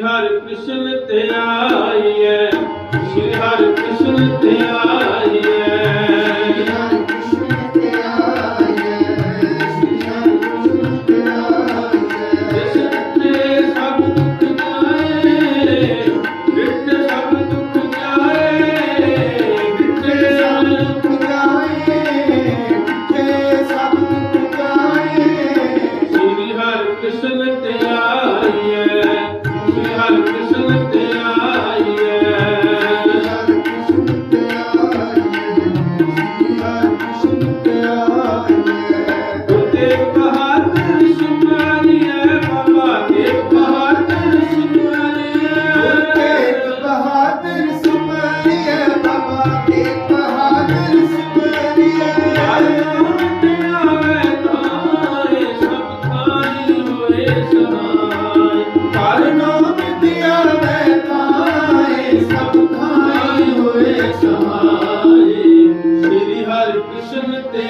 ਹਰ ਹਰਿ ਕ੍ਰਿਸ਼ਨ ਧਿਆਈਐ ਸ੍ਰੀ ਹਰ ਕ੍ਰਿਸ਼ਨ ਧਿਆਈਐ ਸਮਾਏ। ਹਰ ਨਾਮ ਦਿਆ ਮੈਂ ਤਾਏ ਸਭ ਖਾਈ ਹੋਏ ਸਮਾਏ। ਸ੍ਰੀ ਹਰਿ ਕ੍ਰਿਸ਼ਨ ਤੇ